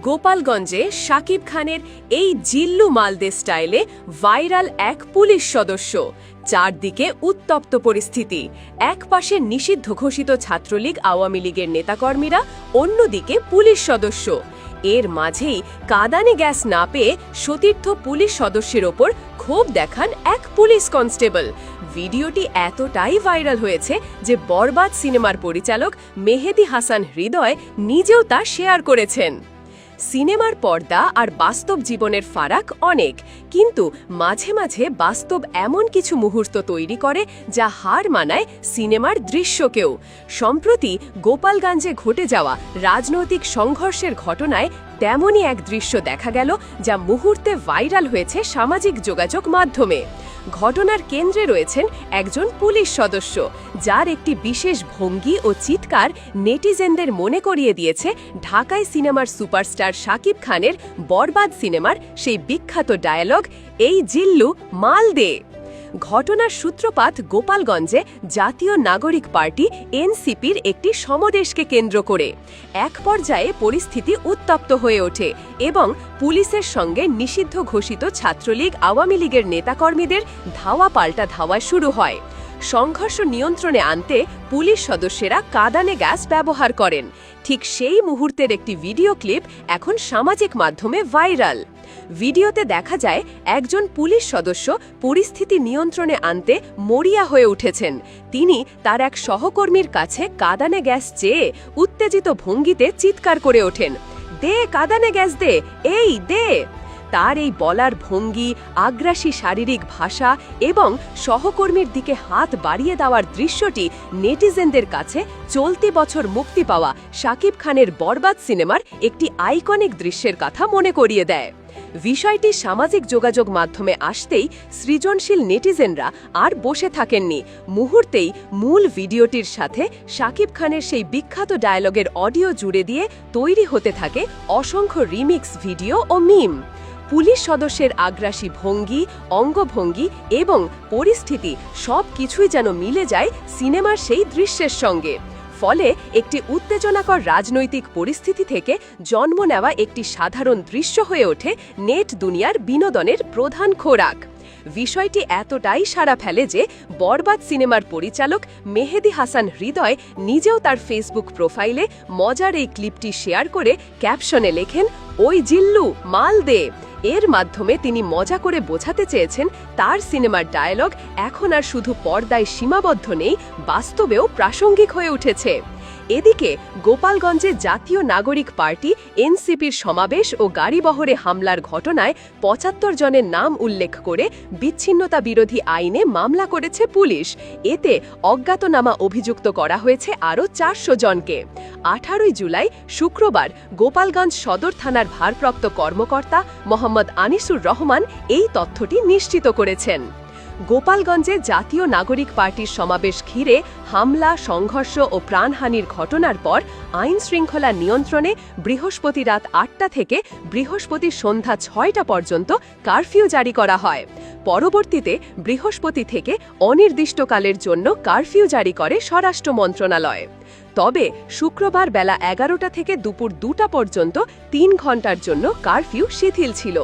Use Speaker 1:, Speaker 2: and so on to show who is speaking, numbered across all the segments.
Speaker 1: গোপালগঞ্জে শাকিব খানের এই জিল্লু মালদে স্টাইলে ভাইরাল এক পুলিশ সদস্য। চারদিকে উত্তপ্ত পরিস্থিতি। এক পাশে নিষিদ্ধ ঘোষিত ছাত্রলীগ আওয়ামী লীগের নেতাকর্মীরা, অন্যদিকে পুলিশ সদস্য। এর মাঝেই কাদানে গ্যাস না পেয়ে সতীর্থ পুলিশ সদস্যের ওপর ক্ষোভ দেখান এক পুলিশ কনস্টেবল। ভিডিওটি এতটাই ভাইরাল হয়েছে যে বরবাদ সিনেমার পরিচালক মেহেদি হাসান হৃদয় নিজেও তা শেয়ার করেছেন। সিনেমার পর্দা আর বাস্তব জীবনের ফারাক অনেক, কিন্তু মাঝে মাঝে বাস্তব এমন কিছু মুহূর্ত তৈরি করে যা হার মানায় সিনেমার দৃশ্যকেও। সম্প্রতি গোপালগঞ্জে ঘটে যাওয়া রাজনৈতিক সংঘর্ষের ঘটনায় তেমনই এক দৃশ্য দেখা গেল যা মুহূর্তে ভাইরাল হয়েছে সামাজিক যোগাযোগ মাধ্যমে। ঘটনার কেন্দ্রে রয়েছেন একজন পুলিশ সদস্য, যার একটি বিশেষ ভঙ্গি ও চিৎকার নেটিজেনদের মনে করিয়ে দিয়েছে ঢাকায় সিনেমার সুপারস্টার শাকিব খানের বরবাদ সিনেমার সেই বিখ্যাত ডায়ালগ, এই জিল্লু, মাল দে। ঘটনার সূত্রপাত গোপালগঞ্জে জাতীয় নাগরিক পার্টি এনসিপির একটি সমদেশকে কেন্দ্র করে। এক পর্যায়ে পরিস্থিতি উত্তপ্ত হয়ে ওঠে এবং পুলিশের সঙ্গে নিষিদ্ধ ঘোষিত ছাত্রলীগ, আওয়ামী লীগের নেতাকর্মীদের ধাওয়া পাল্টা ধাওয়া শুরু হয়। সংঘর্ষ নিয়ন্ত্রণে আনতে পুলিশ সদস্যেরা কাদানে গ্যাস ব্যবহার করেন। ঠিক সেই মুহূর্তের একটি ভিডিও ক্লিপ এখন সামাজিক মাধ্যমে ভাইরাল। ভিডিওতে দেখা যায় একজন পুলিশ সদস্য পরিস্থিতি নিয়ন্ত্রণে আনতে মরিয়া হয়ে উঠেছেন। তিনি তার এক সহকর্মীর কাছে কাদানে গ্যাস চেয়ে উত্তেজিত ভঙ্গিতে চিৎকার করে ওঠেন। দে কাদানে গ্যাস দে, এই দে। তার এই বলার ভঙ্গি, আগ্রাসী শারীরিক ভাষা এবং সহকর্মীর দিকে হাত বাড়িয়ে দেওয়ার দৃশ্যটি নেটিজেনদের কাছে চলতি বছর মুক্তি পাওয়া শাকিব খানের বরবাদ সিনেমার একটি আইকনিক দৃশ্যের কথা মনে করিয়ে দেয়। বিষয়টি সামাজিক যোগাযোগ মাধ্যমে আসতেই সৃজনশীল নেটিজেনরা আর বসে থাকেননি। মুহূর্তেই মূল ভিডিওটির সাথে শাকিব খানের সেই বিখ্যাত ডায়লগের অডিও জুড়ে দিয়ে তৈরি হতে থাকে অসংখ্য রিমিক্স ভিডিও ও মিম। পুলিশ সদস্যের আগ্রাসী ভঙ্গি, অঙ্গভঙ্গি এবং পরিস্থিতি সব কিছুই যেন মিলে যায় সিনেমার সেই দৃশ্যের সঙ্গে। ফলে একটি উত্তেজনাকর রাজনৈতিক পরিস্থিতি থেকে জন্ম নেওয়া একটি সাধারণ দৃশ্য হয়ে ওঠে নেট দুনিয়ার বিনোদনের প্রধান খোরাক। বিষয়টি এতটাই সাড়া ফেলে যে বরবাদ সিনেমার পরিচালক মেহেদি হাসান হৃদয় নিজেও তার ফেসবুক প্রোফাইলে মজার এই ক্লিপটি শেয়ার করে ক্যাপশনে লেখেন, ওই জিল্লু মাল দে এর মাধ্যমে তিনি মজা করে বোঝাতে চেয়েছেন তার সিনেমার ডায়ালগ এখন আর শুধু পর্দায় সীমাবদ্ধ নেই, বাস্তবেও প্রাসঙ্গিক হয়ে উঠেছে। এদিকে গোপালগঞ্জে জাতীয় নাগরিক পার্টি, এনসিপির সমাবেশ ও গাড়িবহরে হামলার ঘটনায় পঁচাত্তর জনের নাম উল্লেখ করে বিচ্ছিন্নতা বিরোধী আইনে মামলা করেছে পুলিশ। এতে অজ্ঞাতনামা অভিযুক্ত করা হয়েছে আরও চারশো জনকে। আঠারোই জুলাই শুক্রবার গোপালগঞ্জ সদর থানার ভারপ্রাপ্ত কর্মকর্তা মোহাম্মদ আনিসুর রহমান এই তথ্যটি নিশ্চিত করেছেন। গোপালগঞ্জে জাতীয় নাগরিক পার্টির সমাবেশ ঘিরে হামলা, সংঘর্ষ ও প্রাণহানির ঘটনার পর আইন শৃঙ্খলা নিয়ন্ত্রণে বৃহস্পতি রাত আটটা থেকে বৃহস্পতি সন্ধ্যা ছয়টা পর্যন্ত কারফিউ জারি করা হয়। পরবর্তীতে বৃহস্পতি থেকে অনির্দিষ্টকালের জন্য কারফিউ জারি করে স্বরাষ্ট্র মন্ত্রণালয়। তবে শুক্রবার বেলা এগারোটা থেকে দুপুর দুটা পর্যন্ত তিন ঘণ্টার জন্য কারফিউ শিথিল ছিল।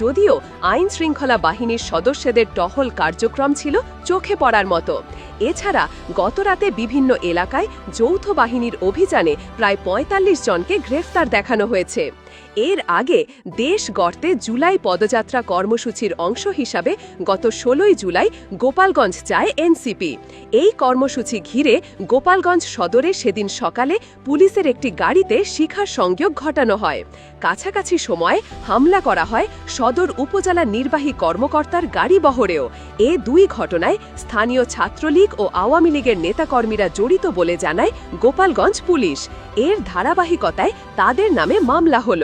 Speaker 1: যদিও আইন শৃঙ্খলা বাহিনীর সদস্যদের টহল কার্যক্রম ছিল চোখে পড়ার মতো। এছাড়া গতরাতে বিভিন্ন এলাকায় যৌথ বাহিনীর অভিযানে প্রায় ৪৫ জনকে গ্রেফতার দেখানো হয়েছে। এর আগে দেশ গর্তে জুলাই পদযাত্রা কর্মসূচির অংশ হিসাবে গত ষোলোই জুলাই গোপালগঞ্জ যায় এনসিপি। এই কর্মসূচি ঘিরে গোপালগঞ্জ সদরে সেদিন সকালে পুলিশের একটি গাড়িতে শিখার সংযোগ ঘটানো হয়। কাছাকাছি সময় হামলা করা হয় সদর উপজেলা নির্বাহী কর্মকর্তার গাড়ি বহরেও। এ দুই ঘটনায় স্থানীয় ছাত্রলীগ ও আওয়ামী লীগের নেতাকর্মীরা জড়িত বলে জানায় গোপালগঞ্জ পুলিশ। এর ধারাবাহিকতায় তাদের নামে মামলা হল।